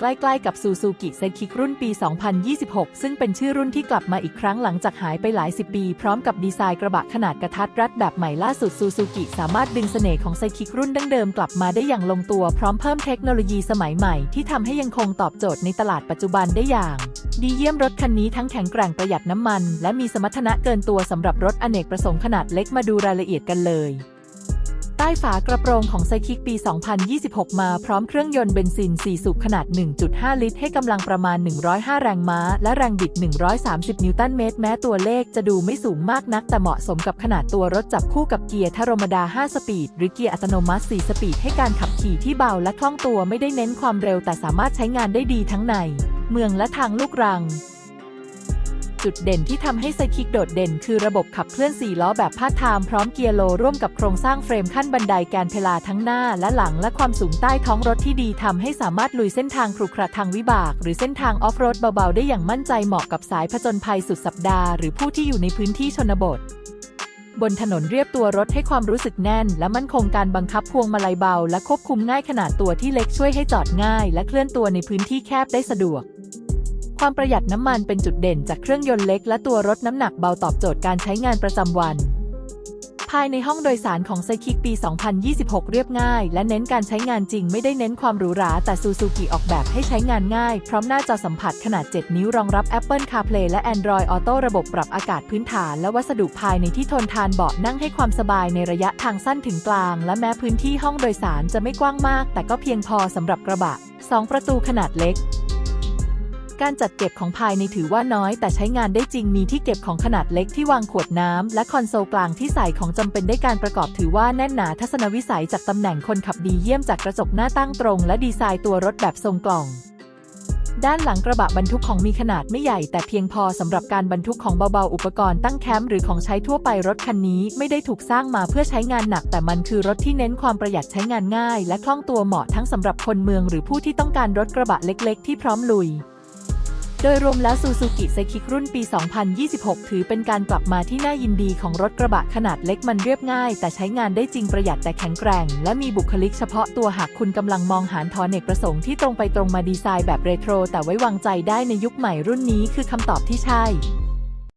ใกล้ๆกับซูซูกิเซคิกรุ่นปี 2026 ซึ่งเป็นชื่อรุ่นที่กลับมาอีกครั้งหลังจากหายไปหลายสิบปี พร้อมกับดีไซน์กระบะขนาดกระทัดรัดแบบใหม่ล่าสุดซูซูกิสามารถดึงเสน่ห์ของไซคิกรุ่นดั้งเดิมกลับมาได้อย่างลงตัวพร้อมเพิ่มเทคโนโลยีสมัยใหม่ ที่ทำให้ยังคงตอบโจทย์ในตลาดปัจจุบันได้อย่าง ดีเยี่ยมรถคันนี้ทั้งแข็งแกร่งประหยัดน้ำมัน และมีสมรรถนะเกินตัวสำหรับรถอเนกประสงค์ขนาดเล็กมาดูรายละเอียดกันเลย ใต้ฝากระโปรงของไซคิกปี 2026 มาพร้อมเครื่องยนต์เบนซิน 4 สูบขนาด 1.5 ลิตร ให้กำลังประมาณ 105 แรงม้า และแรงบิด 130 นิวตันเมตร แม้ตัวเลขจะดูไม่สูงมากนัก แต่เหมาะสมกับขนาดตัวรถจับคู่กับเกียร์ธรรมดา 5 สปีด หรือเกียร์อัตโนมัติ 4 สปีด ให้การขับขี่ที่เบาและคล่องตัวไม่ได้เน้นความเร็ว แต่สามารถใช้งานได้ดีทั้งใน เมืองและทางลูกรัง จุดเด่นที่ทำให้ไซคิกโดดเด่น คือระบบขับเคลื่อน 4 ล้อแบบพาดทามพร้อมเกียร์โลร่วมกับโครงสร้างเฟรมขั้นบันไดแกนเพลาทั้งหน้าและหลังและความสูงใต้ท้องรถที่ดีทำให้สามารถลุยเส้นทางครุขระทางวิบาก หรือเส้นทางออฟโรดเบาๆ ได้อย่างมั่นใจเหมาะกับสายผจญภัยสุดสัปดาห์หรือผู้ที่อยู่ในพื้นที่ชนบทบนถนนเรียบตัวรถให้ความรู้สึกแน่น และมั่นคงการบังคับพวงมาลัยเบา และควบคุมง่ายขนาดตัวที่เล็กช่วยให้จอดง่าย และเคลื่อนตัวในพื้นที่แคบได้สะดวก ความประหยัดน้ำมันเป็นจุดเด่นจากเครื่องยนต์เล็กและตัวรถน้ำหนักเบาตอบโจทย์การใช้งานประจำวัน ภายในห้องโดยสารของไซคิกปี 2026 เรียบง่าย และเน้นการใช้งานจริงไม่ได้เน้นความหรูหรา แต่ซูซูกิออกแบบให้ใช้งานง่าย พร้อมหน้าจอสัมผัสขนาด 7 นิ้วรองรับ Apple CarPlay และ Android Auto ระบบปรับอากาศพื้นฐาน และวัสดุภายในที่ทนทานเบาะนั่งให้ความสบายในระยะทางสั้นถึงกลาง และแม้พื้นที่ห้องโดยสารจะไม่กว้างมาก แต่ก็เพียงพอสำหรับกระบะ 2 ประตูขนาดเล็ก การจัดเก็บของภายในถือว่าน้อย แต่ใช้งานได้จริงมีที่เก็บของขนาดเล็กที่วางขวดน้ำ และคอนโซลกลางที่ใส่ของจำเป็นได้การประกอบถือว่าแน่นหนาทัศนวิสัยจากตำแหน่งคนขับดีเยี่ยมจากกระจกหน้าตั้งตรง และดีไซน์ตัวรถแบบทรงกล่องด้านหลังกระบะบรรทุกของมีขนาดไม่ใหญ่ แต่เพียงพอสำหรับการบรรทุกของเบาๆ อุปกรณ์ตั้งแคมป์หรือของใช้ทั่วไปรถคันนี้ไม่ได้ถูกสร้างมาเพื่อใช้งานหนัก แต่มันคือรถที่เน้นความประหยัดใช้งานง่าย และคล่องตัวเหมาะทั้งสำหรับคนเมืองหรือผู้ที่ต้องการรถกระบะเล็กๆ ที่พร้อมลุย โดยรวมแล้วซูซูกิไซคิกรุ่นปี 2026 ถือเป็นการกลับมาที่น่ายินดีของรถกระบะขนาดเล็กมันเรียบง่าย แต่ใช้งานได้จริงประหยัดแต่แข็งแกร่ง และมีบุคลิกเฉพาะตัวหากคุณกำลังมองหาทอเนกประสงค์ที่ตรงไปตรงมาดีไซน์แบบเรโทรแต่ไว้วางใจได้ในยุคใหม่รุ่นนี้คือคำตอบที่ใช่